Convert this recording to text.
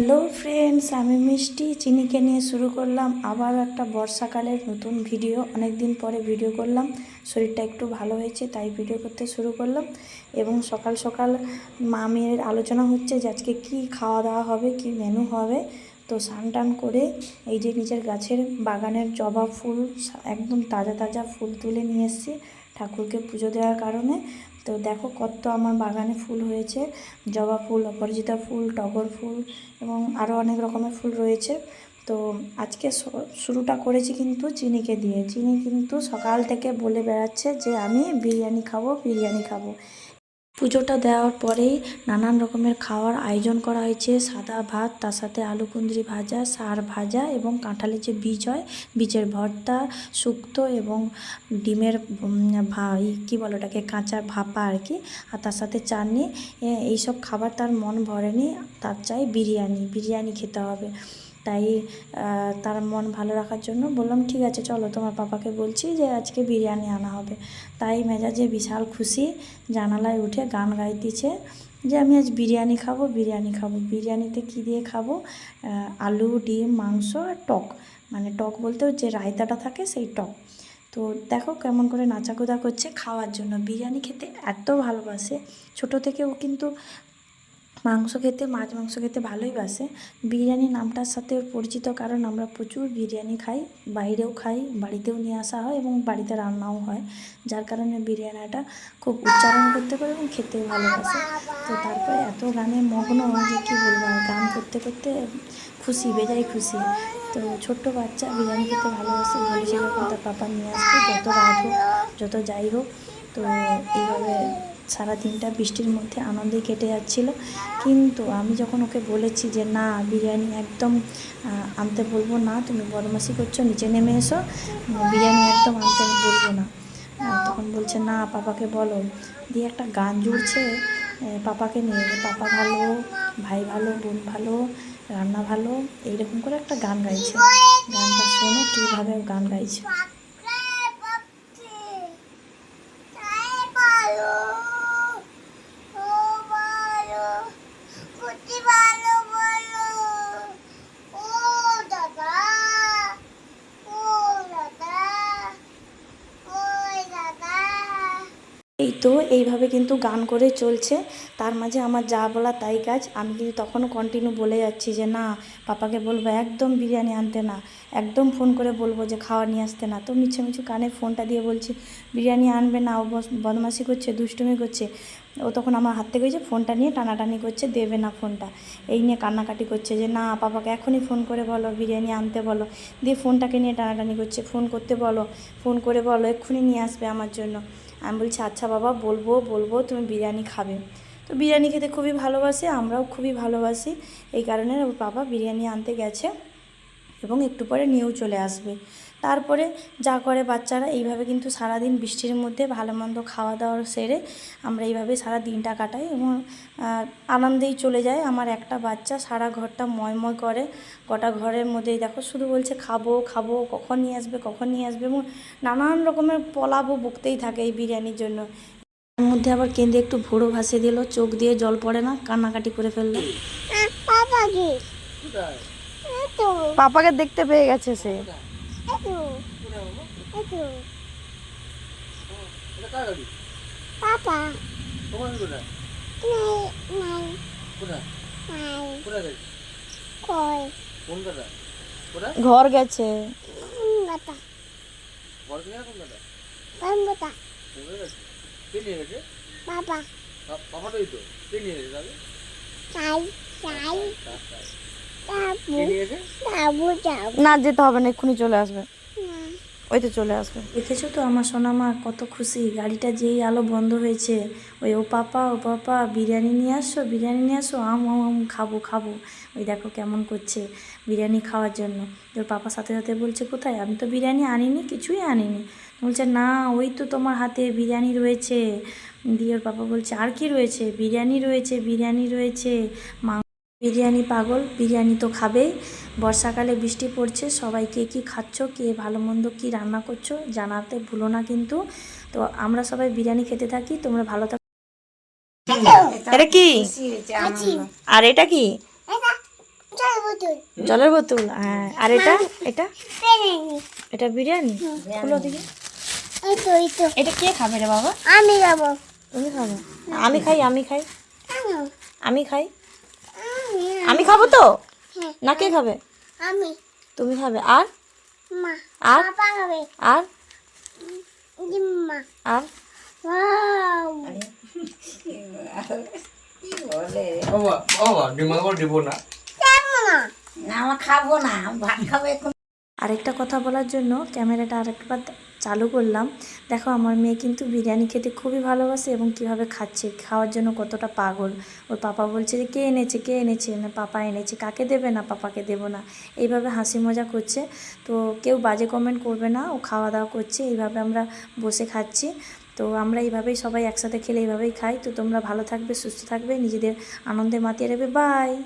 Hello friends আমি মিষ্টি, চিনিকে নিয়ে শুরু করলাম আবার একটা বর্ষাকালের নতুন ভিডিও অনেক দিন পরে ভিডিও করলাম, শরীরটা একটু ভালো হয়েছে, তাই ভিডিও করতে শুরু করলাম। এবং সকাল সকাল মামের আলোচনা হচ্ছে যে আজকে কী খাওয়া দাওয়া হবে, কি মেনু হবে। তো স্নান টান করে এই যে নিজের গাছের বাগানের জবা ফুল একদম তাজা তাজা ফুল তুলে নিয়ে এসেছি। ঠাকুরকে পুজো দেওয়ার কারণে। তো দেখো কত আমার বাগানে ফুল হয়েছে। জবা ফুল, অপরাজিতা ফুল, টগর ফুল এবং আরও অনেক রকমের ফুল রয়েছে। তো আজকে শুরুটা করেছি কিন্তু চিনিকে দিয়ে। চিনি কিন্তু সকাল থেকে বলে বেড়াচ্ছে যে আমি বিরিয়ানি খাব বিরিয়ানি খাব। পুজোটা দেওয়ার পরেই নানান রকমের খাওয়ার আয়োজন করা হয়েছে। সাদা ভাত তার সাথে আলু কুঁদরি ভাজা সার ভাজা এবং কাঁঠালের যে বীজ হয় বীজের ভর্তা শুক্তো এবং ডিমের উম, ভা- ই কী বলো ওটাকে কাঁচা ভাপা আর কি আর তার সাথে চাটনি এইসব খাবার তার মন ভরেনি তার চাই বিরিয়ানি বিরিয়ানি খেতে হবে। তাই তার মন ভালো রাখার জন্য বললাম, ঠিক আছে, চলো, তোমার পাপাকে বলছি যে আজকে বিরিয়ানি আনা হবে। তাই মেজাজে বিশাল খুশি, জানালায় উঠে গান গাইতেছে যে, আমি আজ বিরিয়ানি খাব বিরিয়ানি খাব। বিরিয়ানিতে কী দিয়ে খাব? আলু, ডিম, মাংস আর টক। মানে টক বলতে যে রায়তাটা থাকে সেই টক। তো দেখো কেমন করে নাচাকুদা করছে খাওয়ার জন্য। বিরিয়ানি খেতে এত ভালোবাসে। ছোট থেকে ও কিন্তু মাংস খেতে, মাছ মাংস খেতে ভালোই বাসে। বিরিয়ানি নামটার সাথে পরিচিত কারণ আমরা প্রচুর বিরিয়ানি খাই, বাইরেও খাই, বাড়িতেও নিয়ে আসা হয় এবং বাড়িতে রান্নাও হয়। যার কারণে বিরিয়ানিটা খুব উচ্চারণ করতে পারে এবং খেতেও ভালোবাসে। তো তারপরে এত গানে মগ্ন যে কী বলব আর গান করতে করতে খুশি, বেজায় খুশি। তো ছোট্ট বাচ্চা বিরিয়ানি খেতে ভালোবাসে বলেছে যখন তার পাপা নিয়ে আসবে, যত রাত হোক, যত যাই হোক। তো এইভাবে সারা দিনটা বৃষ্টির মধ্যে আনন্দে কেটে যাচ্ছিল। কিন্তু আমি যখন ওকে বলেছি যে, না, বিরিয়ানি একদম আনতে বলব না, তুমি বদমাসি করছ, নিচে নেমে এসো, বিরিয়ানি একদম আনতে বলব না। তখন বলছে, না, পাপাকে বলো। দিয়ে একটা গান জুড়ছে পাপাকে নিয়ে পাপা ভালো, ভাই ভালো, বোন ভালো, রান্না ভালো, এইরকম করে একটা গান গাইছে। গানটা শোনো, কীভাবে গান গাইছে। এই তো এইভাবে কিন্তু গান করে চলছে। তার মাঝে আমার যা বলা তাই কাজ। আমি কিন্তু তখনও কন্টিনিউ বলে যাচ্ছি যে, না, পাপাকে বলব একদম বিরিয়ানি আনতে না। একদম ফোন করে বলব যে, খাওয়া নিয়ে আসতে না। তো মিছে মিছু কানে ফোনটা দিয়ে বলছি, বিরিয়ানি আনবে না, ও বদমাশি করছে, দুষ্টুমি করছে। ও তখন আমার হাত থেকে যে ফোনটা নিয়ে টানাটানি করছে, দেবে না ফোনটা এই নিয়ে কান্নাকাটি করছে যে, না, পাপাকে এখনই ফোন করে বলো, বিরিয়ানি আনতে বলো। দিয়ে ফোনটাকে নিয়ে টানাটানি করছে ফোন করতে বলো ফোন করে বলো, এক্ষুনি নিয়ে আসবে আমার জন্য। আমি বলছি আচ্ছা বাবা, বলব বলব, তুমি বিরিয়ানি খাবে। তো বিরিয়ানি খেতে খুবই ভালোবাসে, আমরাও খুবই ভালোবাসি। এই কারণে ওর বাবা বিরিয়ানি আনতে গেছে। এবং একটু পরে নিয়েও চলে আসবে। তারপরে যা করে বাচ্চারা, এইভাবে কিন্তু সারাদিন বৃষ্টির মধ্যে ভালো মন্দ খাওয়া দাওয়া সেরে আমরা এইভাবে সারা দিনটা কাটাই এবং আনন্দেই চলে যায়। আমার একটা বাচ্চা সারা ঘরটা ময়ময় করে। গোটা ঘরের মধ্যেই দেখো, শুধু বলছে খাব খাব, কখন নিয়ে আসবে, কখন নিয়ে আসবে এবং নানান রকমের পলাবো বকতেই থাকে এই বিরিয়ানির জন্য। তার মধ্যে আবার কেঁদে একটু ভোরো ভাসিয়ে দিল, চোখ দিয়ে জল পড়ে না, কান্নাকাটি করে ফেলল। পাপাকে দেখতে পেয়ে গেছে সে। ঘর গেছে। বাবা পা- তো। কে নিয়ে গেছে তাহলে? চাই চাই। না যেতে হবে না এক্ষুনি চলে আসবে। ওই তো চলে আসবে। দেখেছ তো আমার সোনামা কত খুশি। গাড়িটা যেই আলো বন্ধ হয়েছে ওই ও পাপা ও পাপা বিরিয়ানি নিয়ে আসো বিরিয়ানি নিয়ে আসো আম আম আম খাব খাব। ওই দেখো কেমন করছে বিরিয়ানি খাওয়ার জন্য। ওর পাপা সাথে সাথে বলছে কোথায়? আমি তো বিরিয়ানি আনিনি কিছুই আনিনি। বলছে না ওই তো তোমার হাতে বিরিয়ানি রয়েছে। দিয়ে ওর পাপা বলছে আর কি রয়েছে? বিরিয়ানি রয়েছে বিরিয়ানি রয়েছে মাংস বিরিয়ানি পাগল বিরিয়ানি তো খাবেই। বর্ষাকালে বৃষ্টি পড়ছে সবাই কে কী খাচ্ছ কে ভালো মন্দ কী রান্না করছ জানাতে ভুলো না কিন্তু। তো আমরা সবাই বিরিয়ানি খেতে থাকি তোমরা ভালো থাকো এটা কি? আর এটা কি? এটা জল বোতল জলের বোতল। হ্যাঁ আর এটা? এটা? এটা বিরিয়ানি? খুলো দিকে এই তো এই তো এটা কে খাবে রে বাবা? আমি যাব তুমি খাবে? আমি খাই আমি খাই। আমি আমি খাই। আমি খাব তো? না কে খাবে? আমি। তুমি খাবে। আর? মা। আর? পাপা খাবে। আর? জিম্মা। আর? ওয়াও। বাবা বাবা ডিমা করে দিব না। না। আমার খাব না। ভাত খাব এখন। আরেকটা কথা বলার জন্য ক্যামেরাটা আরেকবার চালু করলাম। দেখো, আমার মেয়ে কিন্তু বিরিয়ানি খেতে খুবই ভালোবাসে এবং কীভাবে খাচ্ছে, খাওয়ার জন্য কতটা পাগল। ওর পাপা বলছে যে, কে এনেছে কে এনেছে? না, পাপা এনেছে। কাকে দেবে না? পাপাকে দেবো না। এইভাবে হাসি মজা করছে। তো কেউ বাজে কমেন্ট করবে না, ও খাওয়া দাওয়া করছে, এইভাবে আমরা বসে খাচ্ছি। তো আমরা এইভাবেই সবাই একসাথে খেলে এইভাবেই খাই। তো তোমরা ভালো থাকবে, সুস্থ থাকবে, নিজেদের আনন্দে মাতিয়ে রাখবে বাই!